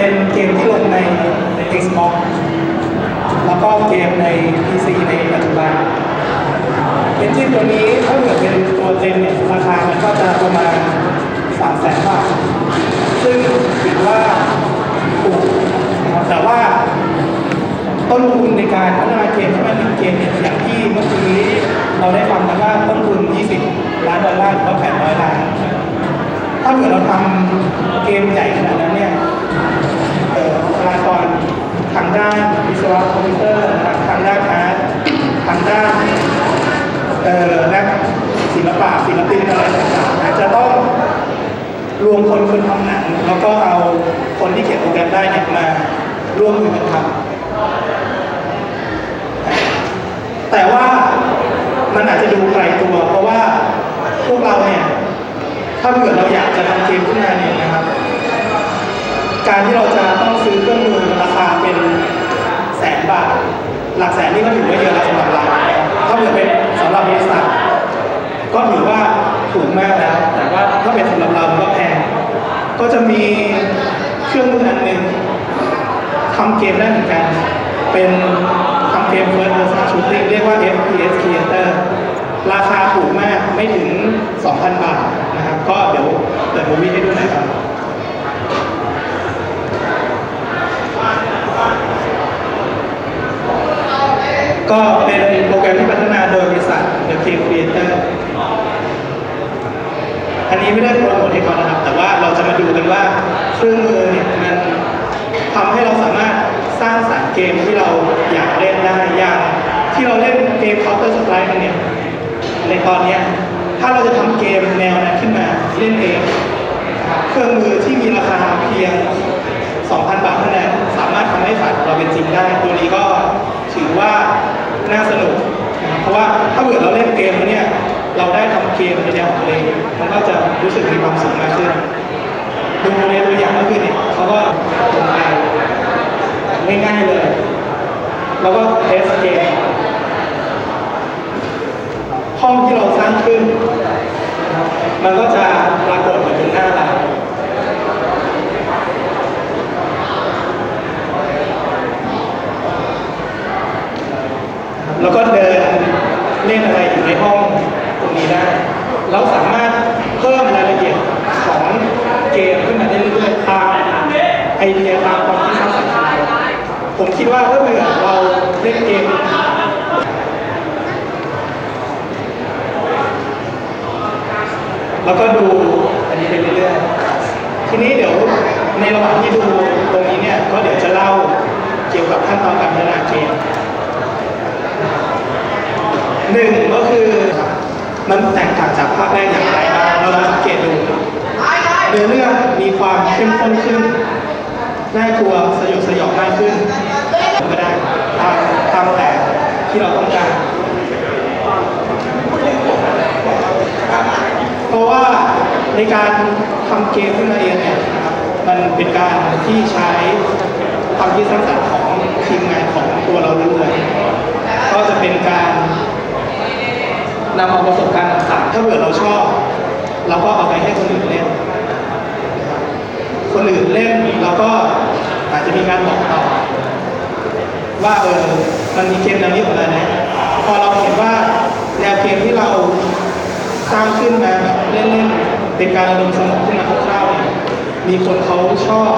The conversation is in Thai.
เป็นเกมที่ลงใน Xbox แล้วก็เกมใน PC ในปัจจุบันเอนจินตัวนี้ถ้าเกิดเป็นตัวเต็มเนี่ยราคามันก็จะประมาณสามแสนบาท ซึ่งถือว่าถูกแต่ว่าต้นทุนในการพัฒนาเกมที่มันเป็นเกมเนี่ยอย่างที่เมื่อกี้เราได้ฟังนะว่าต้นทุน 20 ล้านดอลลาร์หรือว่า800ล้าน ถ้าเกิดเราทำเกมใหญ่ขน คนที่เขียนโปรแกรมได้เนี่ยมาร่วมมือกันทำแต่ว่ามันอาจจะดูไกลตัว เพราะว่าพวกเราเนี่ยถ้าเกิดเราอยากจะทำเกมขึ้นมาเนี่ยนะครับ การที่เราจะต้องซื้อเครื่องมือราคาเป็นแสนบาท หลักแสนนี่ก็ถือว่าเยอะแล้วสำหรับเราถ้าเกิดเป็นสำหรับบริษัทก็ถือว่าถูกมากแล้ว แต่ว่าถ้าเป็นสำหรับเราก็แพง ก็จะมี เครื่องมืออันหนึ่งทำเกมได้เหมือนกัน เป็นทำเกม First Person Shooting เรียกว่า FPS Creator ราคาถูกมากไม่ถึง 2,000 บาทนะครับ ก็เดี๋ยวเปิดมูวี่ให้ดูหน่อยครับก็เป็นโปรแกรมที่พัฒนาโดยบริษัท The Game Creator อันนี้ไม่ได้โปรโมทให้เขานะครับ จะมาดูกันว่าเครื่องมือเนี่ยมันทำให้เราสามารถสร้างสรรค์เกมที่เราอยากเล่นได้อย่างที่เราเล่นเกม Counter Strike กันเนี่ยในตอนเนี้ยถ้าเราจะทำเกมแนวนั้นขึ้นมาเล่นเองเครื่องมือที่มีราคาเพียง 2,000 บาทเท่านั้นสามารถทำให้ฝันเราเป็นจริงได้ ตัวนี้ก็ถือว่าน่าสนุก เพราะว่าถ้าเกิดเราเล่นเกมแล้วเนี่ย เราได้ทำเกมในแนวของตัวเองมันก็จะรู้สึกมีความสุขมากขึ้น ดูในตัวอย่างก็คือเนี่ยเขา ก็งไปง่ายๆเลย แล้วก็เทสเกมห้องที่เราสร้างขึ้น มันก็จะปรากฏอยู่บนหน้าเราแล้วก็เดินเล่นอะไรอยู่ในห้องตรงนี้ได้ เราสามารถเพิ่มรายละเอียดของเกมขึ้นมาได้เรื่อยๆตามไอเดียตามความคิดสร้างสรรค์ของเราผมคิดว่าถ้าเกิดเราเล่นเกม แล้วก็ดูอันนี้ไปเรื่อยๆทีนี้เดี๋ยวในระหว่างที่ดูตรงนี้เนี่ยก็เดี๋ยวจะเล่าเกี่ยวกับขั้นตอนการพัฒนาเกมหนึ่งก็คือมันแตกต่างจากภาคแรกอย่างไรบ้างเราลองสังเกตดูเนื้อเรื่องมีความเข้มข้นขึ้นน่ากลัวสยดสยองมากขึ้นก็ได้ตามตามแต่ที่เราต้องการ เพราะว่า ในการทำเกมขึ้นมาเองเนี่ยมันเป็นการที่ใช้ความคิดสร้างสรรค์ของทีมงานของตัวเราด้วยก็จะเป็นการนำเอาประสบการณ์ต่างๆถ้าเกิดเราชอบ เราก็เอาไปให้คนอื่นเล่น คนอื่นเล่นเราก็อาจจะมีการบอกต่อ ว่าเออมันมีเกมแนวนี้ออกมานะพอเราเห็นว่าแนวเกมที่เราสร้างขึ้นมาแบบเล่นๆ เป็นการระดมสมองขึ้นมาคร่าวๆเนี่ยมีคนเขาชอบ